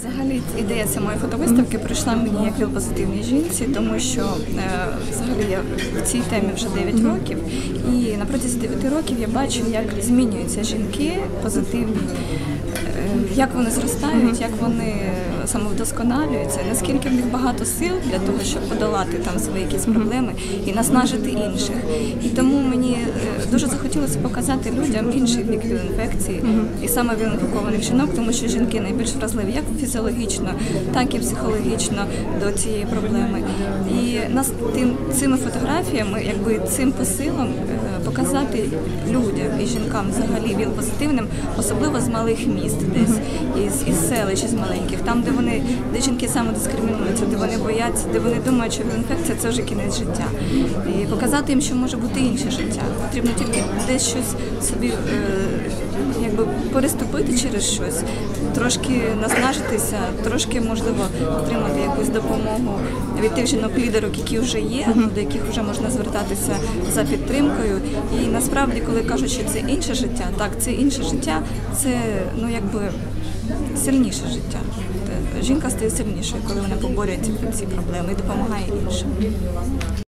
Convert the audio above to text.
Взагалі ідея самої фотовиставки прийшла мені як від позитивній жінці, тому що е, взагалі я в цій темі вже 9 років, і на протязі 9 років я бачу, як змінюються жінки позитивні, е, як вони зростають, як вони самовдосконалюються, наскільки в них багато сил для того, щоб подолати там свої якісь проблеми і наснажити інших. І тому е, показати людям інший бік інфекції і саме вінфікованих жінок, тому що жінки найбільш вразливі як фізіологічно, так і психологічно до цієї проблеми. І нас тим цими фотографіями, якби цим посилом е, людям і жінкам взагалі він позитивним, особливо з малих міст, десь із, із селищ, із маленьких, там, де вони, де жінки саме дискримінуються, де вони бояться, де вони думають, що інфекція це вже кінець життя. І показати їм, що може бути інше життя. Потрібно тільки десь щось собі е, якби переступити через щось, трошки наснажитися, трошки можливо отримати якусь допомогу від тих жінок-лідерок, які вже є, до яких вже можна звертатися за підтримкою. І насправді, коли кажуть, що це інше життя, так це інше життя, це ну якби сильніше життя. Жінка стає сильнішою, коли вона поборює ці, ці проблеми і допомагає іншим.